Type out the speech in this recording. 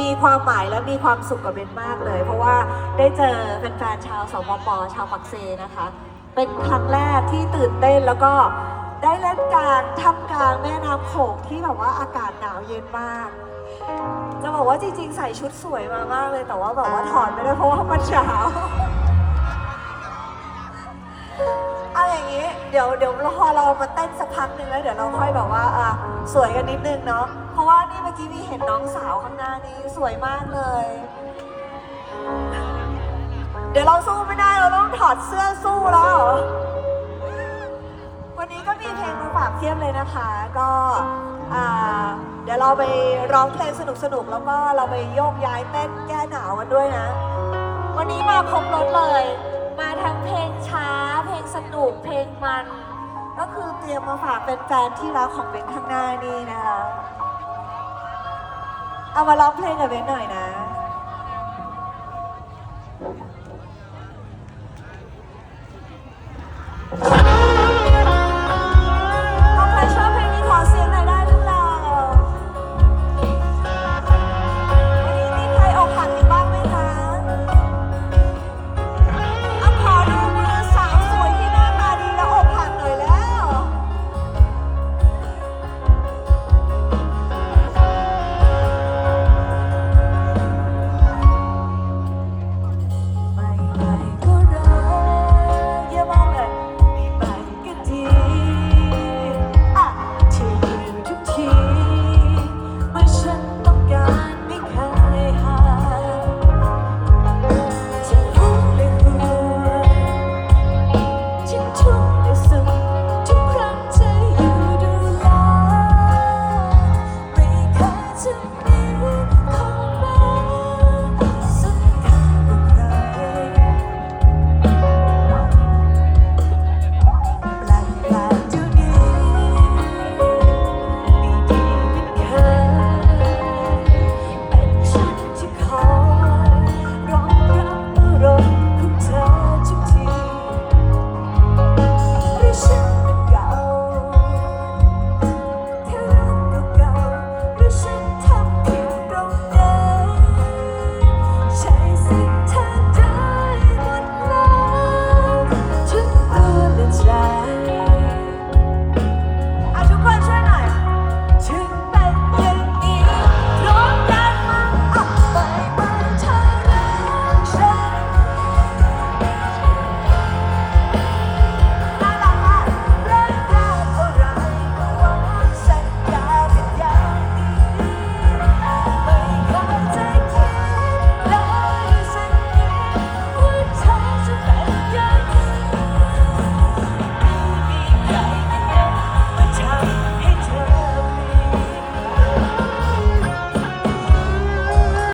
มีความหมายและมีความสุขกับเบนมากเลย เพราะว่าได้เจอแฟนๆชาวสปปชาวปักเซนะคะ เป็นครั้งแรกที่ตื่นเต้นแล้วก็ได้เล่นกลารท่ามกลางแม่น้ำโขงที่แบบว่าอากาศหนาวเย็นมาก จะบอกว่าจริงๆ ใส่ชุดสวยมามากเลย แต่ว่าแบบว่าถอดไม่ได้เพราะว่ามันหนาว อย่างนี้ เดี๋ยวเดี๋ยวพอเรามาเต้นสักพักหนึ่งแล้วเดี๋ยวเราค่อยแบบว่าอะสวยกันนิดนึงเนาะ เพราะว่านี่เมื่อกี้มีเห็นน้องสาวข้างหน้านี้สวยมากเลย เดี๋ยวเราสู้ไม่ได้เราต้องถอดเสื้อสู้แล้ว วันนี้ก็มีเพลงมาฝากเทียบเลยนะคะ ก็อ่าเดี๋ยวเราไปร้องเพลงสนุกๆแล้วก็เราไปโยกย้ายเต้นแก้หนาวกันด้วยนะ วันนี้มาครบรถเลย มาทั้ง สนุกเพลงมัน ก็คือเตรียมมาฝากแฟนๆที่รักของเบนข้างหน้านี่นะคะ เอามาร้องเพลงกับเบนหน่อยนะ